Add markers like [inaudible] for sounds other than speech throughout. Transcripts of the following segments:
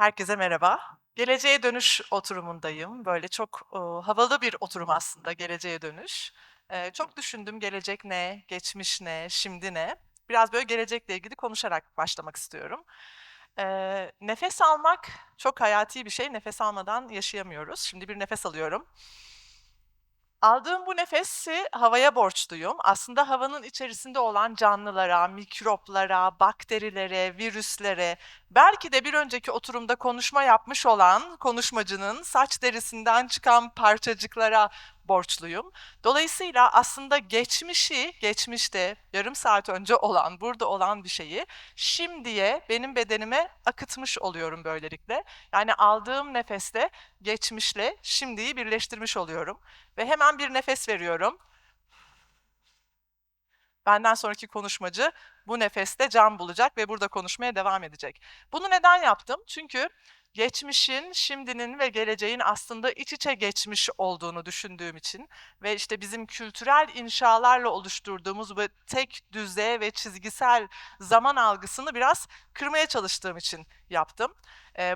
Herkese merhaba. Geleceğe dönüş oturumundayım. Böyle çok, ııı, havalı bir oturum aslında geleceğe dönüş. Eee, çok düşündüm gelecek ne, geçmiş ne, şimdi ne? Biraz böyle gelecekle ilgili konuşarak başlamak istiyorum. Eee, nefes almak çok hayati bir şey. Nefes almadan yaşayamıyoruz. Şimdi bir nefes alıyorum. Aldığım bu nefesi havaya borçluyum. Aslında havanın içerisinde olan canlılara, mikroplara, bakterilere, virüslere, belki de bir önceki oturumda konuşma yapmış olan konuşmacının saç derisinden çıkan parçacıklara borçluyum. Dolayısıyla aslında geçmişi, geçmişte yarım saat önce olan, burada olan bir şeyi şimdiye benim bedenime akıtmış oluyorum böylelikle. Yani aldığım nefeste geçmişle şimdiyi birleştirmiş oluyorum ve hemen bir nefes veriyorum. Benden sonraki konuşmacı bu nefeste can bulacak ve burada konuşmaya devam edecek. Bunu neden yaptım? Çünkü geçmişin, şimdinin ve geleceğin aslında iç içe geçmiş olduğunu düşündüğüm için ve işte bizim kültürel inşalarla oluşturduğumuz bu tek düze ve çizgisel zaman algısını biraz kırmaya çalıştığım için yaptım.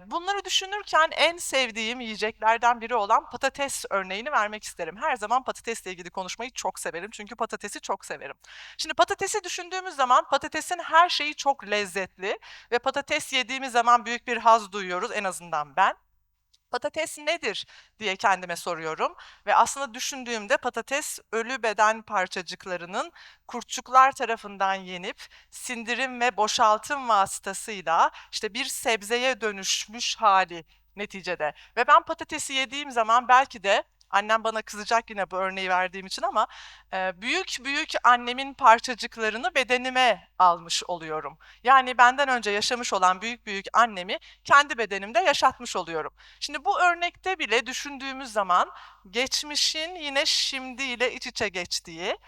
Bunları düşünürken en sevdiğim yiyeceklerden biri olan patates örneğini vermek isterim. Her zaman patatesle ilgili konuşmayı çok severim çünkü patatesi çok severim. Şimdi patatesi düşündüğümüz zaman patatesin her şeyi çok lezzetli ve patates yediğimiz zaman büyük bir haz duyuyoruz, en azından ben. Patates nedir diye kendime soruyorum ve aslında düşündüğümde patates ölü beden parçacıklarının kurtçuklar tarafından yenip sindirim ve boşaltım vasıtasıyla işte bir sebzeye dönüşmüş hali neticede. Ve ben patatesi yediğim zaman belki de annem bana kızacak yine bu örneği verdiğim için ama eee, büyük büyük annemin parçacıklarını bedenime almış oluyorum. Yani benden önce yaşamış olan büyük büyük annemi kendi bedenimde yaşatmış oluyorum. Şimdi bu örnekte bile düşündüğümüz zaman geçmişin yine şimdiyle iç içe geçtiği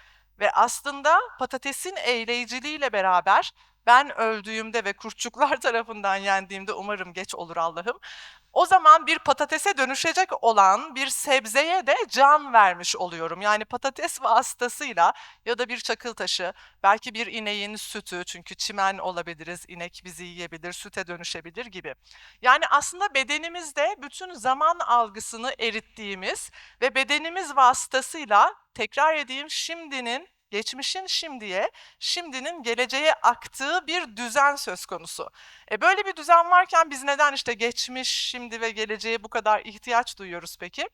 ve aslında patatesin eğleyiciliğiyle beraber ben öldüğümde ve kurtçuklar [laughs] tarafından yendiğimde umarım geç olur Allah'ım. O zaman bir patatese dönüşecek olan bir sebzeye de can vermiş oluyorum. Yani patates vasıtasıyla ya da bir çakıl taşı, belki bir ineğin sütü çünkü çimen olabiliriz, inek bizi yiyebilir, süte dönüşebilir gibi. Yani aslında bedenimizde bütün zaman algısını erittiğimiz ve bedenimiz vasıtasıyla tekrar edeyim şimdinin geçmişin şimdiye, şimdinin geleceğe aktığı bir düzen söz konusu. E böyle bir düzen varken biz neden işte geçmiş, şimdi ve geleceğe bu kadar ihtiyaç duyuyoruz peki?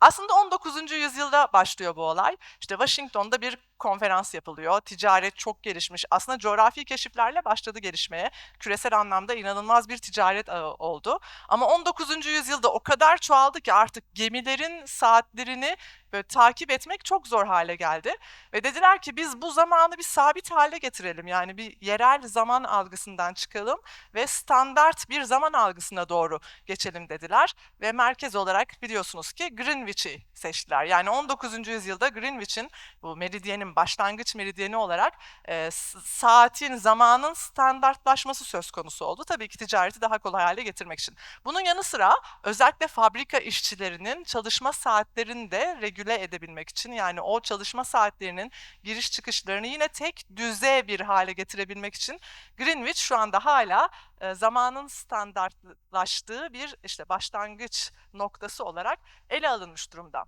Aslında 19. yüzyılda başlıyor bu olay. İşte Washington'da bir konferans yapılıyor. Ticaret çok gelişmiş. Aslında coğrafi keşiflerle başladı gelişmeye. Küresel anlamda inanılmaz bir ticaret ağı oldu. Ama 19. yüzyılda o kadar çoğaldı ki artık gemilerin saatlerini böyle takip etmek çok zor hale geldi. Ve dediler ki biz bu zamanı bir sabit hale getirelim. Yani bir yerel zaman algısından çıkalım ve standart bir zaman algısına doğru geçelim dediler. Ve merkez olarak biliyorsunuz ki Greenwich'i seçtiler. Yani 19. yüzyılda Greenwich'in bu meridyenin başlangıç meridyeni olarak e, saatin, zamanın standartlaşması söz konusu oldu. Tabii ki ticareti daha kolay hale getirmek için. Bunun yanı sıra özellikle fabrika işçilerinin çalışma saatlerini de regüle edebilmek için yani o çalışma saatlerinin giriş çıkışlarını yine tek düze bir hale getirebilmek için Greenwich şu anda hala zamanın standartlaştığı bir işte başlangıç noktası olarak ele alınmış durumda.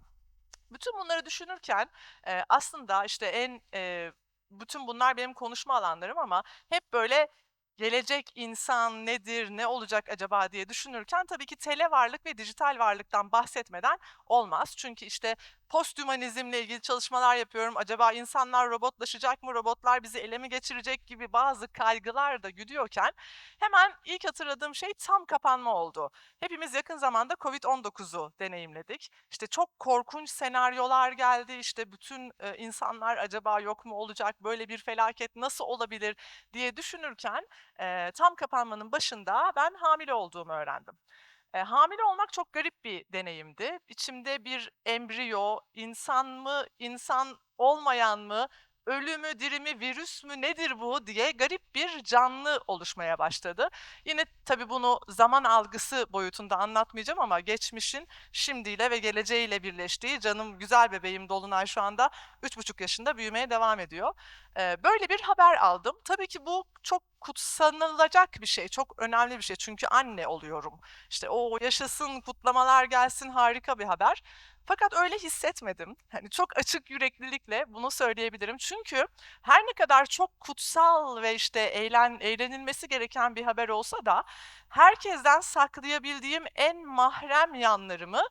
Bütün bunları düşünürken aslında işte en bütün bunlar benim konuşma alanlarım ama hep böyle gelecek insan nedir, ne olacak acaba diye düşünürken tabii ki tele varlık ve dijital varlıktan bahsetmeden olmaz. Çünkü işte Posthumanizmle ilgili çalışmalar yapıyorum. Acaba insanlar robotlaşacak mı, robotlar bizi ele mi geçirecek gibi bazı kaygılar da güdüyorken hemen ilk hatırladığım şey tam kapanma oldu. Hepimiz yakın zamanda Covid-19'u deneyimledik. İşte çok korkunç senaryolar geldi. İşte bütün e, insanlar acaba yok mu olacak, böyle bir felaket nasıl olabilir diye düşünürken e, tam kapanmanın başında ben hamile olduğumu öğrendim. Eee, hamile olmak çok garip bir deneyimdi. İçimde bir embriyo, insan mı, insan olmayan mı, ölü mü, diri mi, virüs mü, nedir bu diye garip bir canlı oluşmaya başladı. Yine tabii bunu zaman algısı boyutunda anlatmayacağım ama geçmişin şimdiyle ve geleceğiyle birleştiği canım güzel bebeğim Dolunay şu anda üç buçuk yaşında büyümeye devam ediyor. Eee, böyle bir haber aldım. Tabii ki bu çok kutsanılacak bir şey, çok önemli bir şey. Çünkü anne oluyorum. İşte o yaşasın, kutlamalar gelsin, harika bir haber. Fakat öyle hissetmedim. Hani çok açık yüreklilikle bunu söyleyebilirim. Çünkü her ne kadar çok kutsal ve işte eğlen, eğlenilmesi gereken bir haber olsa da herkesten saklayabildiğim en mahrem yanlarımı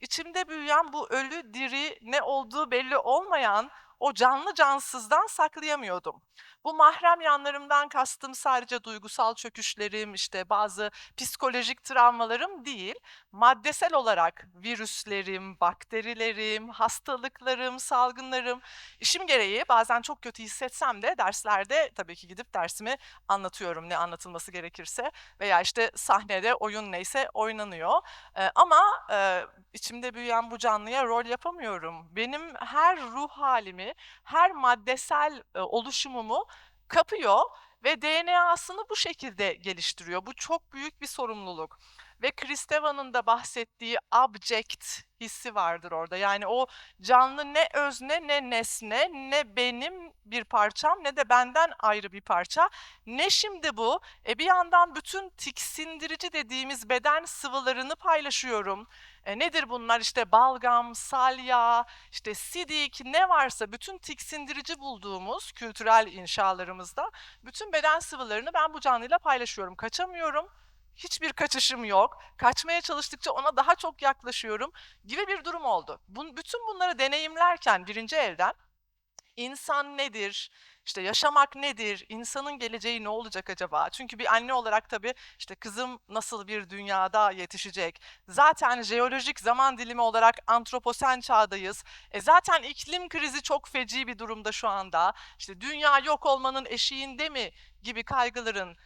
içimde büyüyen bu ölü diri ne olduğu belli olmayan o canlı cansızdan saklayamıyordum. Bu mahrem yanlarımdan kastım sadece duygusal çöküşlerim, işte bazı psikolojik travmalarım değil, maddesel olarak virüslerim, bakterilerim, hastalıklarım, salgınlarım. İşim gereği bazen çok kötü hissetsem de derslerde tabii ki gidip dersimi anlatıyorum ne anlatılması gerekirse veya işte sahnede oyun neyse oynanıyor. Ee, ama e, içimde büyüyen bu canlıya rol yapamıyorum. Benim her ruh halimi, her maddesel e, oluşumumu kapıyor ve DNA'sını bu şekilde geliştiriyor. Bu çok büyük bir sorumluluk. Ve Kristeva'nın da bahsettiği object hissi vardır orada. Yani o canlı ne özne ne nesne ne benim bir parçam ne de benden ayrı bir parça. Ne şimdi bu? E bir yandan bütün tiksindirici dediğimiz beden sıvılarını paylaşıyorum. E nedir bunlar? İşte balgam, salya, işte sidik ne varsa bütün tiksindirici bulduğumuz kültürel inşalarımızda bütün beden sıvılarını ben bu canlıyla paylaşıyorum. Kaçamıyorum hiçbir kaçışım yok. Kaçmaya çalıştıkça ona daha çok yaklaşıyorum gibi bir durum oldu. Bütün bunları deneyimlerken birinci elden insan nedir, işte yaşamak nedir, insanın geleceği ne olacak acaba? Çünkü bir anne olarak tabii işte kızım nasıl bir dünyada yetişecek? Zaten jeolojik zaman dilimi olarak antroposen çağdayız. E zaten iklim krizi çok feci bir durumda şu anda. İşte dünya yok olmanın eşiğinde mi gibi kaygıların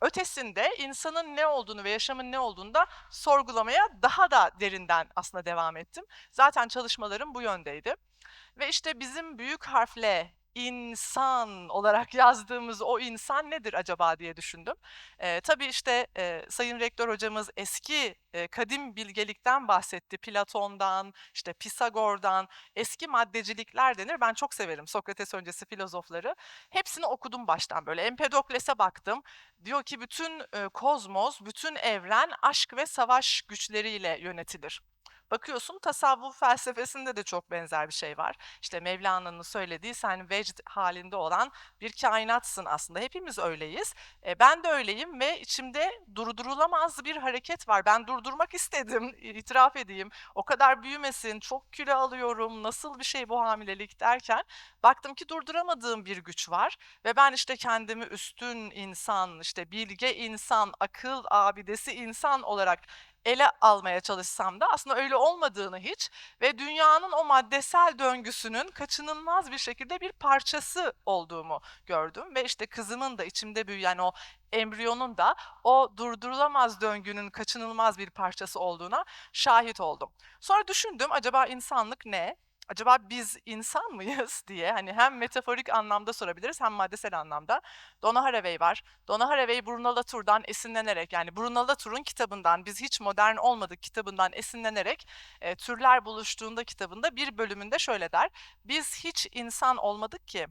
ötesinde insanın ne olduğunu ve yaşamın ne olduğunu da sorgulamaya daha da derinden aslında devam ettim. Zaten çalışmalarım bu yöndeydi. Ve işte bizim büyük harfle insan olarak yazdığımız o insan nedir acaba diye düşündüm. E, tabii işte e, Sayın Rektör hocamız eski e, kadim bilgelikten bahsetti. Platon'dan, işte Pisagor'dan, eski maddecilikler denir. Ben çok severim Sokrates öncesi filozofları. Hepsini okudum baştan böyle. Empedokles'e baktım. Diyor ki bütün e, kozmos, bütün evren aşk ve savaş güçleriyle yönetilir. Bakıyorsun tasavvuf felsefesinde de çok benzer bir şey var. İşte Mevlana'nın söylediği sen vecd halinde olan bir kainatsın aslında. Hepimiz öyleyiz. E, ben de öyleyim ve içimde durdurulamaz bir hareket var. Ben durdurmak istedim, itiraf edeyim. O kadar büyümesin, çok kilo alıyorum, nasıl bir şey bu hamilelik derken baktım ki durduramadığım bir güç var ve ben işte kendimi üstün insan, işte bilge insan, akıl abidesi insan olarak ele almaya çalışsam da aslında öyle olmadığını hiç ve dünyanın o maddesel döngüsünün kaçınılmaz bir şekilde bir parçası olduğumu gördüm ve işte kızımın da içimde büyüyen o embriyonun da o durdurulamaz döngünün kaçınılmaz bir parçası olduğuna şahit oldum. Sonra düşündüm acaba insanlık ne? Acaba biz insan mıyız [laughs] diye hani hem metaforik anlamda sorabiliriz hem maddesel anlamda. Donna Haraway var. Donna Haraway Bruno Latour'dan esinlenerek yani Bruno Latour'un kitabından biz hiç modern olmadık kitabından esinlenerek e, türler buluştuğunda kitabında bir bölümünde şöyle der. Biz hiç insan olmadık ki.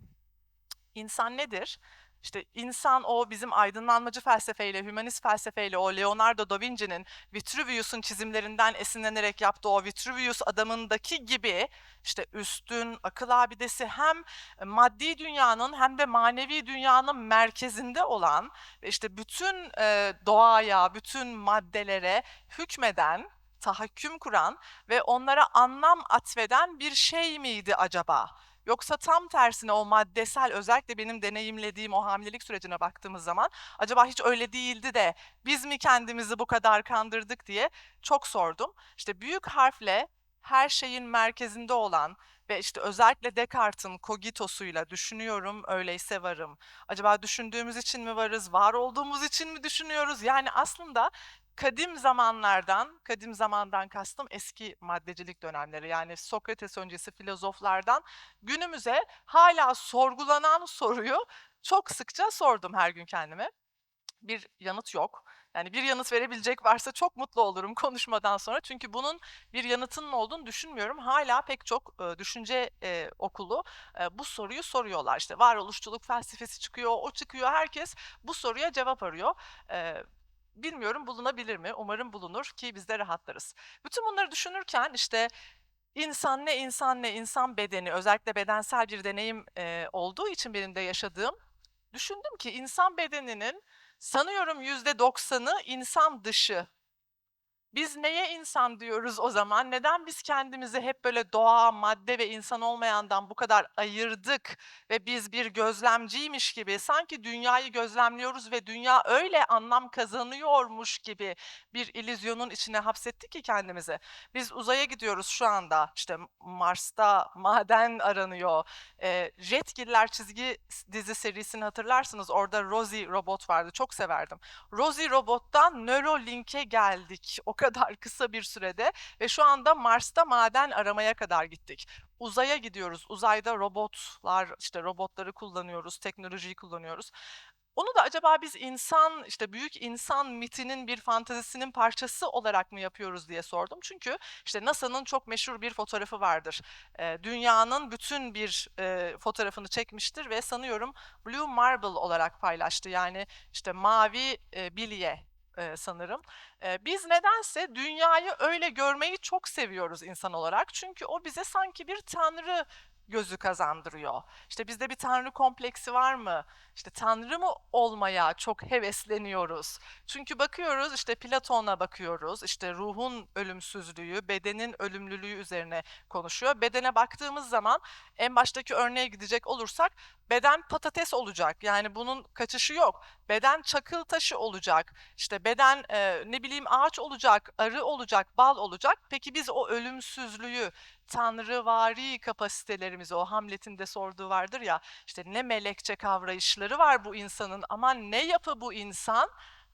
İnsan nedir? İşte insan o bizim aydınlanmacı felsefeyle, hümanist felsefeyle o Leonardo da Vinci'nin Vitruvius'un çizimlerinden esinlenerek yaptığı o Vitruvius adamındaki gibi işte üstün, akıl abidesi hem maddi dünyanın hem de manevi dünyanın merkezinde olan ve işte bütün e, doğaya, bütün maddelere hükmeden, tahakküm kuran ve onlara anlam atfeden bir şey miydi acaba? Yoksa tam tersine o maddesel özellikle benim deneyimlediğim o hamilelik sürecine baktığımız zaman acaba hiç öyle değildi de biz mi kendimizi bu kadar kandırdık diye çok sordum. İşte büyük harfle her şeyin merkezinde olan ve işte özellikle Descartes'in kogitosuyla düşünüyorum öyleyse varım. Acaba düşündüğümüz için mi varız, var olduğumuz için mi düşünüyoruz? Yani aslında kadim zamanlardan, kadim zamandan kastım eski maddecilik dönemleri yani Sokrates öncesi filozoflardan günümüze hala sorgulanan [laughs] soruyu çok sıkça sordum her gün kendime. Bir yanıt yok. Yani bir yanıt verebilecek varsa çok mutlu olurum [laughs] konuşmadan sonra. Çünkü bunun bir yanıtının olduğunu düşünmüyorum. Hala pek çok e, düşünce e, okulu e, bu soruyu soruyorlar. İşte varoluşçuluk felsefesi çıkıyor, o çıkıyor. Herkes bu soruya cevap arıyor. E, bilmiyorum bulunabilir mi? Umarım bulunur ki biz de rahatlarız. Bütün bunları düşünürken işte insan ne insan ne insan bedeni özellikle bedensel bir deneyim e, olduğu için benim de yaşadığım düşündüm ki insan bedeninin sanıyorum yüzde doksanı insan dışı biz neye insan diyoruz o zaman? Neden biz kendimizi hep böyle doğa, madde ve insan olmayandan bu kadar ayırdık ve biz bir gözlemciymiş gibi sanki dünyayı gözlemliyoruz ve dünya öyle anlam kazanıyormuş gibi bir illüzyonun içine hapsettik ki kendimizi. Biz uzaya gidiyoruz şu anda. İşte Mars'ta maden aranıyor. E, Jetgiller çizgi dizi serisini hatırlarsınız. Orada Rosie robot vardı. Çok severdim. Rosie robottan Neuralink'e geldik. O kadar kısa bir sürede ve şu anda Mars'ta maden aramaya kadar gittik. Uzaya gidiyoruz. Uzayda robotlar, işte robotları kullanıyoruz, teknolojiyi kullanıyoruz. Onu da acaba biz insan, işte büyük insan mitinin bir fantezisinin parçası olarak mı yapıyoruz diye sordum. Çünkü işte NASA'nın çok meşhur bir fotoğrafı vardır. E, dünyanın bütün bir e, fotoğrafını çekmiştir ve sanıyorum Blue Marble olarak paylaştı. Yani işte mavi e, bilye sanırım. Biz nedense dünyayı öyle görmeyi çok seviyoruz insan olarak. Çünkü o bize sanki bir tanrı gözü kazandırıyor. İşte bizde bir tanrı kompleksi var mı? İşte tanrı mı olmaya çok hevesleniyoruz. Çünkü bakıyoruz işte Platon'a bakıyoruz. İşte ruhun ölümsüzlüğü, bedenin ölümlülüğü üzerine konuşuyor. Bedene baktığımız zaman en baştaki örneğe gidecek olursak beden patates olacak. Yani bunun kaçışı yok. Beden çakıl taşı olacak. İşte beden e, ne bileyim ağaç olacak, arı olacak, bal olacak. Peki biz o ölümsüzlüğü, tanrıvari kapasitelerimizi o Hamlet'in de sorduğu vardır ya işte ne melekçe kavrayışları var bu insanın ama ne yapı bu insan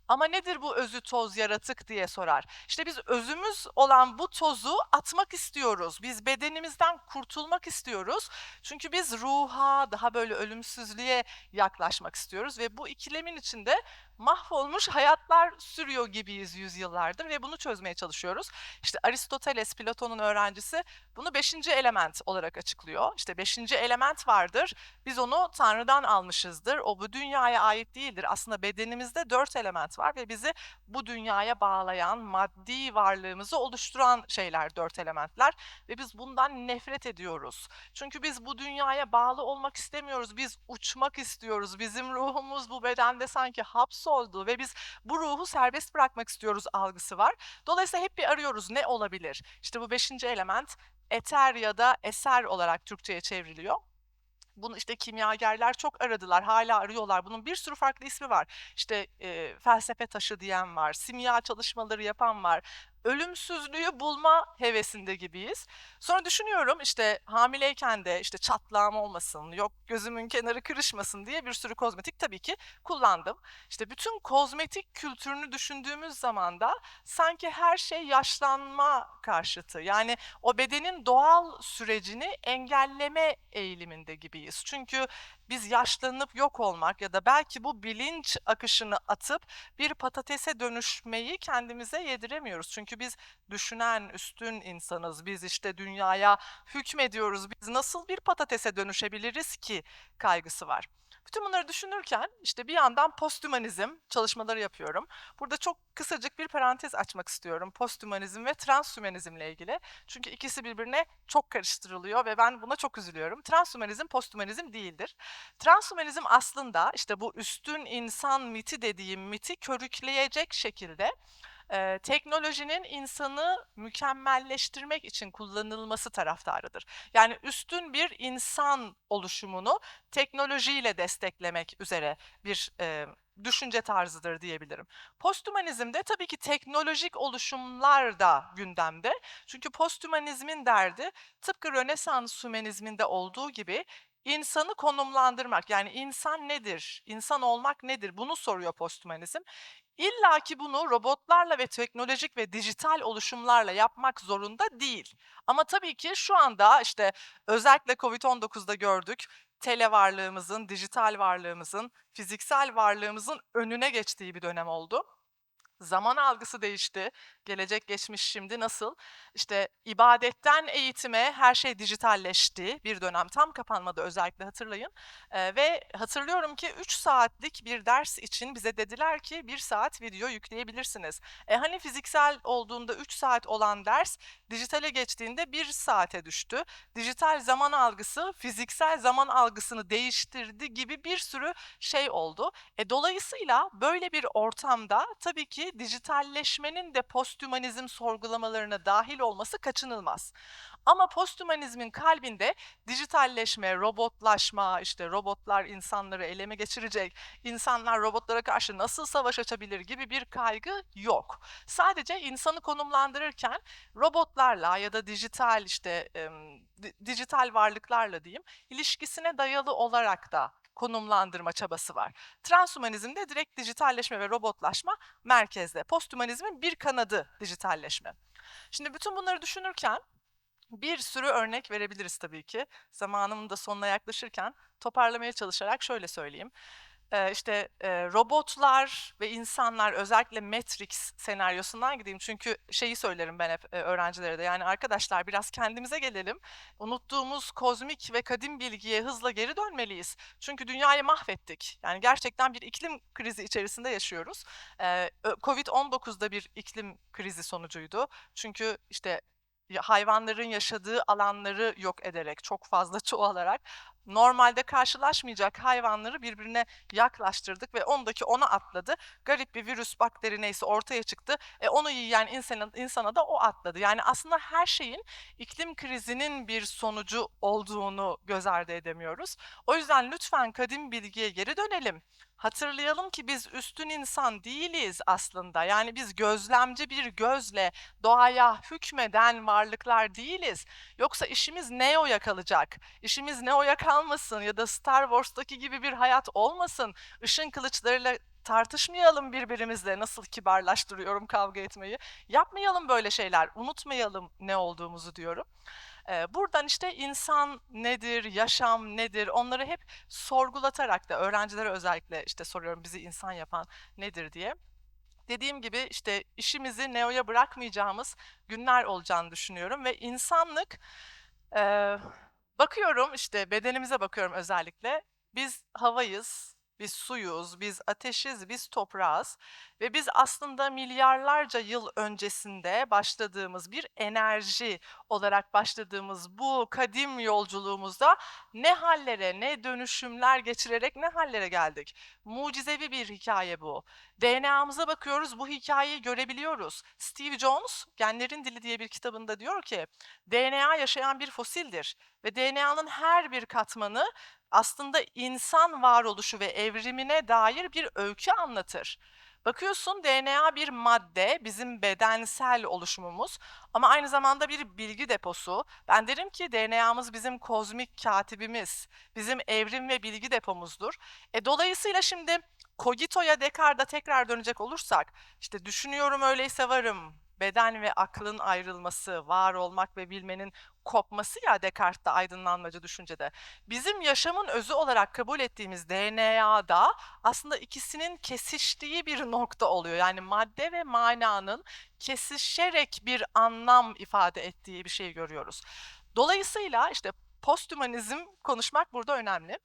ama nedir bu özü toz yaratık diye sorar. İşte biz özümüz olan bu tozu atmak istiyoruz. Biz bedenimizden kurtulmak istiyoruz. Çünkü biz ruha, daha böyle ölümsüzlüğe yaklaşmak istiyoruz ve bu ikilemin içinde mahvolmuş hayatlar sürüyor gibiyiz yüzyıllardır ve bunu çözmeye çalışıyoruz. İşte Aristoteles, Platon'un öğrencisi bunu beşinci element olarak açıklıyor. İşte beşinci element vardır. Biz onu Tanrı'dan almışızdır. O bu dünyaya ait değildir. Aslında bedenimizde dört element var ve bizi bu dünyaya bağlayan, maddi varlığımızı oluşturan şeyler dört elementler. Ve biz bundan nefret ediyoruz. Çünkü biz bu dünyaya bağlı olmak istemiyoruz. Biz uçmak istiyoruz. Bizim ruhumuz bu bedende sanki hapsoldu ve biz bu ruhu serbest bırakmak istiyoruz algısı var. Dolayısıyla hep bir arıyoruz ne olabilir? İşte bu beşinci element eter ya da eser olarak Türkçe'ye çevriliyor. Bunu işte kimyagerler çok aradılar, hala arıyorlar. Bunun bir sürü farklı ismi var. İşte e, felsefe taşı diyen var, simya çalışmaları yapan var ölümsüzlüğü bulma hevesinde gibiyiz. Sonra düşünüyorum işte hamileyken de işte çatlağım olmasın, yok gözümün kenarı kırışmasın diye bir sürü kozmetik tabii ki kullandım. İşte bütün kozmetik kültürünü düşündüğümüz zaman da sanki her şey yaşlanma karşıtı. Yani o bedenin doğal sürecini engelleme eğiliminde gibiyiz. Çünkü biz yaşlanıp yok olmak ya da belki bu bilinç akışını atıp bir patatese dönüşmeyi kendimize yediremiyoruz. Çünkü biz düşünen, üstün insanız. Biz işte dünyaya hükmediyoruz. Biz nasıl bir patatese dönüşebiliriz ki kaygısı var. Bütün bunları düşünürken işte bir yandan postümanizm çalışmaları yapıyorum. Burada çok kısacık bir parantez açmak istiyorum postümanizm ve transhümanizmle ilgili. Çünkü ikisi birbirine çok karıştırılıyor ve ben buna çok üzülüyorum. Transhümanizm postümanizm değildir. Transhümanizm aslında işte bu üstün insan miti dediğim miti körükleyecek şekilde e, teknolojinin insanı mükemmelleştirmek için kullanılması taraftarıdır. Yani üstün bir insan oluşumunu teknolojiyle desteklemek üzere bir e, düşünce tarzıdır diyebilirim. Posthumanizmde tabii ki teknolojik oluşumlar da gündemde. Çünkü posthumanizmin derdi tıpkı Rönesans hümanizminde olduğu gibi insanı konumlandırmak. Yani insan nedir? İnsan olmak nedir? Bunu soruyor posthumanizm. İlla ki bunu robotlarla ve teknolojik ve dijital oluşumlarla yapmak zorunda değil. Ama tabii ki şu anda işte özellikle Covid-19'da gördük tele varlığımızın, dijital varlığımızın, fiziksel varlığımızın önüne geçtiği bir dönem oldu. Zaman algısı değişti. Gelecek, geçmiş, şimdi nasıl? İşte ibadetten eğitime her şey dijitalleşti. Bir dönem tam kapanmadı özellikle hatırlayın. Ee, ve hatırlıyorum ki 3 saatlik bir ders için bize dediler ki 1 saat video yükleyebilirsiniz. E hani fiziksel olduğunda 3 saat olan ders dijitale geçtiğinde 1 saate düştü. Dijital zaman algısı fiziksel zaman algısını değiştirdi gibi bir sürü şey oldu. E dolayısıyla böyle bir ortamda tabii ki dijitalleşmenin de postümanizm sorgulamalarına dahil olması kaçınılmaz. Ama postümanizmin kalbinde dijitalleşme, robotlaşma, işte robotlar insanları eleme geçirecek, insanlar robotlara karşı nasıl savaş açabilir gibi bir kaygı yok. Sadece insanı konumlandırırken robotlarla ya da dijital işte dijital varlıklarla diyeyim ilişkisine dayalı olarak da konumlandırma çabası var. Transhumanizmde direkt dijitalleşme ve robotlaşma merkezde. Posthumanizmin bir kanadı dijitalleşme. Şimdi bütün bunları düşünürken bir sürü örnek verebiliriz tabii ki. Zamanımın da sonuna yaklaşırken toparlamaya çalışarak şöyle söyleyeyim. Ee, işte e, robotlar ve insanlar özellikle Matrix senaryosundan gideyim. Çünkü şeyi söylerim ben hep e, öğrencilere de. Yani arkadaşlar biraz kendimize gelelim. Unuttuğumuz kozmik ve kadim bilgiye hızla geri dönmeliyiz. Çünkü dünyayı mahvettik. Yani gerçekten bir iklim krizi içerisinde yaşıyoruz. Ee, Covid-19'da bir iklim krizi sonucuydu. Çünkü işte hayvanların yaşadığı alanları yok ederek, çok fazla [laughs] çoğalarak normalde karşılaşmayacak hayvanları birbirine yaklaştırdık ve ondaki ona atladı. Garip bir virüs, bakteri neyse ortaya çıktı. E onu yiyen insana, insana da o atladı. Yani aslında her şeyin iklim krizinin bir sonucu olduğunu göz ardı edemiyoruz. O yüzden lütfen kadim bilgiye geri dönelim. Hatırlayalım ki biz üstün insan değiliz aslında. Yani biz gözlemci bir gözle doğaya hükmeden varlıklar değiliz. Yoksa işimiz Neo'ya kalacak. İşimiz Neo'ya kalmasın ya da Star Wars'taki gibi bir hayat olmasın. Işın kılıçlarıyla tartışmayalım birbirimizle nasıl kibarlaştırıyorum kavga etmeyi. Yapmayalım böyle şeyler. Unutmayalım ne olduğumuzu diyorum. Buradan işte insan nedir, yaşam nedir onları hep sorgulatarak da öğrencilere özellikle işte soruyorum bizi insan yapan nedir diye. Dediğim gibi işte işimizi Neo'ya bırakmayacağımız günler olacağını düşünüyorum ve insanlık e, bakıyorum işte bedenimize bakıyorum özellikle. Biz havayız, biz suyuz, biz ateşiz, biz toprağız ve biz aslında milyarlarca yıl öncesinde başladığımız bir enerji olarak başladığımız bu kadim yolculuğumuzda ne hallere, ne dönüşümler geçirerek ne hallere geldik. Mucizevi bir hikaye bu. DNA'mıza bakıyoruz, bu hikayeyi görebiliyoruz. Steve Jones, Genlerin Dili diye bir kitabında diyor ki, DNA yaşayan bir fosildir ve DNA'nın her bir katmanı aslında insan varoluşu ve evrimine dair bir öykü anlatır. Bakıyorsun DNA bir madde, bizim bedensel oluşumumuz ama aynı zamanda bir bilgi deposu. Ben derim ki DNA'mız bizim kozmik katibimiz, bizim evrim ve bilgi depomuzdur. E, dolayısıyla şimdi Cogito'ya Descartes'a tekrar dönecek olursak, işte düşünüyorum öyleyse varım, beden ve aklın ayrılması, var olmak ve bilmenin kopması ya Descartes'te aydınlanmacı düşüncede. Bizim yaşamın özü olarak kabul ettiğimiz DNA'da aslında ikisinin kesiştiği bir nokta oluyor. Yani madde ve mananın kesişerek bir anlam ifade ettiği bir şey görüyoruz. Dolayısıyla işte posthumanizm konuşmak burada önemli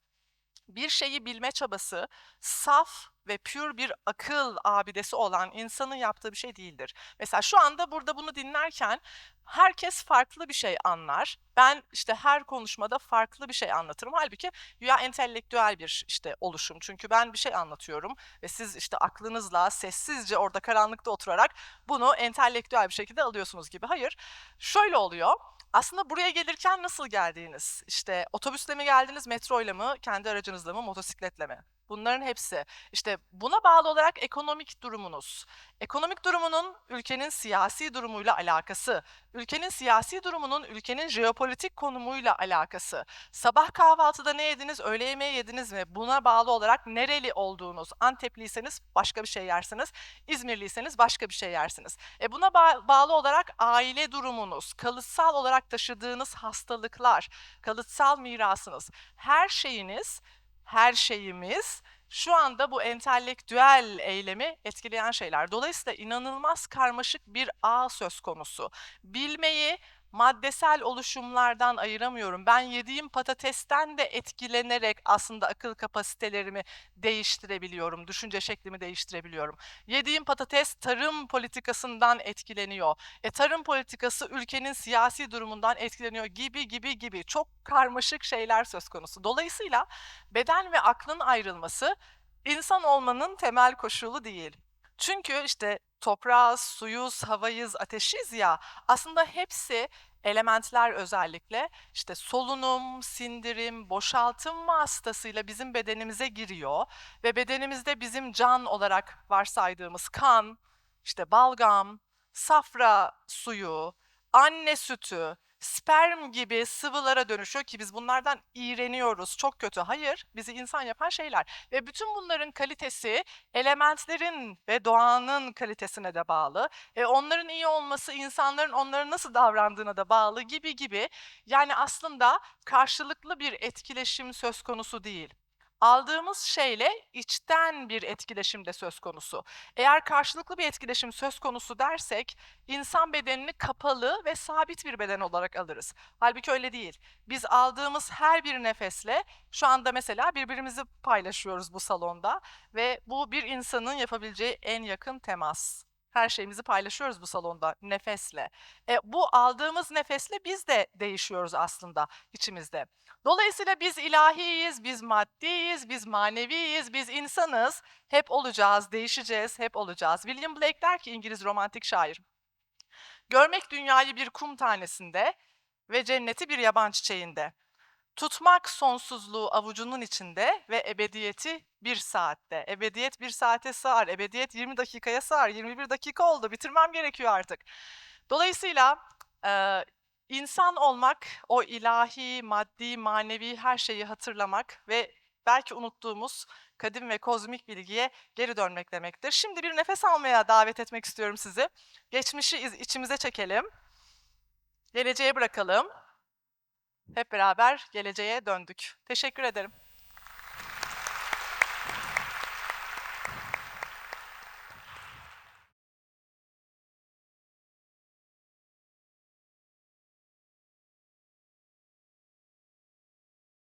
bir şeyi bilme çabası saf ve pür bir akıl abidesi olan insanın yaptığı bir şey değildir. Mesela şu anda burada bunu dinlerken herkes farklı bir şey anlar. Ben işte her konuşmada farklı bir şey anlatırım. Halbuki ya entelektüel bir işte oluşum. Çünkü ben bir şey anlatıyorum ve siz işte aklınızla sessizce orada karanlıkta oturarak bunu entelektüel bir şekilde alıyorsunuz gibi. Hayır. Şöyle oluyor aslında buraya gelirken nasıl geldiğiniz, işte otobüsle mi geldiniz, metroyla mı, kendi aracınızla mı, motosikletle mi? Bunların hepsi. İşte buna bağlı olarak ekonomik durumunuz. Ekonomik durumunun ülkenin siyasi durumuyla alakası, ülkenin siyasi durumunun ülkenin jeopolitik konumuyla alakası. Sabah kahvaltıda ne yediniz, öğle yemeği yediniz mi? Buna bağlı olarak nereli olduğunuz. Antepliyseniz başka bir şey yersiniz. İzmirliyseniz başka bir şey yersiniz. E buna ba bağlı olarak aile durumunuz, kalıtsal olarak taşıdığınız hastalıklar, kalıtsal mirasınız, her şeyiniz her şeyimiz şu anda bu entelektüel eylemi etkileyen şeyler. Dolayısıyla inanılmaz karmaşık bir ağ söz konusu. Bilmeyi maddesel oluşumlardan ayıramıyorum. Ben yediğim patatesten de etkilenerek aslında akıl kapasitelerimi değiştirebiliyorum, düşünce şeklimi değiştirebiliyorum. Yediğim patates tarım politikasından etkileniyor. E tarım politikası ülkenin siyasi durumundan etkileniyor gibi gibi gibi çok karmaşık şeyler söz konusu. Dolayısıyla beden ve aklın ayrılması insan olmanın temel koşulu değil. Çünkü işte toprağız, suyuz, havayız, ateşiz ya aslında hepsi elementler özellikle. İşte solunum, sindirim, boşaltım vasıtasıyla bizim bedenimize giriyor ve bedenimizde bizim can olarak varsaydığımız kan, işte balgam, safra suyu, anne sütü, sperm gibi sıvılara dönüşüyor ki biz bunlardan iğreniyoruz. Çok kötü. Hayır, bizi insan yapan şeyler. Ve bütün bunların kalitesi elementlerin ve doğanın kalitesine de bağlı. E onların iyi olması insanların onlara nasıl davrandığına da bağlı gibi gibi. Yani aslında karşılıklı bir etkileşim söz konusu değil aldığımız şeyle içten bir etkileşim de söz konusu. Eğer karşılıklı bir etkileşim söz konusu dersek insan bedenini kapalı ve sabit bir beden olarak alırız. Halbuki öyle değil. Biz aldığımız her bir nefesle şu anda mesela birbirimizi paylaşıyoruz bu salonda ve bu bir insanın yapabileceği en yakın temas. Her şeyimizi paylaşıyoruz bu salonda nefesle. E, bu aldığımız nefesle biz de değişiyoruz aslında içimizde. Dolayısıyla biz ilahiyiz, biz maddiyiz, biz maneviyiz, biz insanız. Hep olacağız, değişeceğiz, hep olacağız. William Blake der ki İngiliz romantik şair. Görmek dünyayı bir kum tanesinde ve cenneti bir yaban çiçeğinde. Tutmak sonsuzluğu avucunun içinde ve ebediyeti bir saatte. Ebediyet bir saate sığar, ebediyet 20 dakikaya sığar. 21 dakika oldu, bitirmem gerekiyor artık. Dolayısıyla e, insan olmak, o ilahi, maddi, manevi her şeyi hatırlamak ve belki unuttuğumuz kadim ve kozmik bilgiye geri dönmek demektir. Şimdi bir nefes almaya davet etmek istiyorum sizi. Geçmişi içimize çekelim. Geleceğe bırakalım. Hep beraber geleceğe döndük. Teşekkür ederim.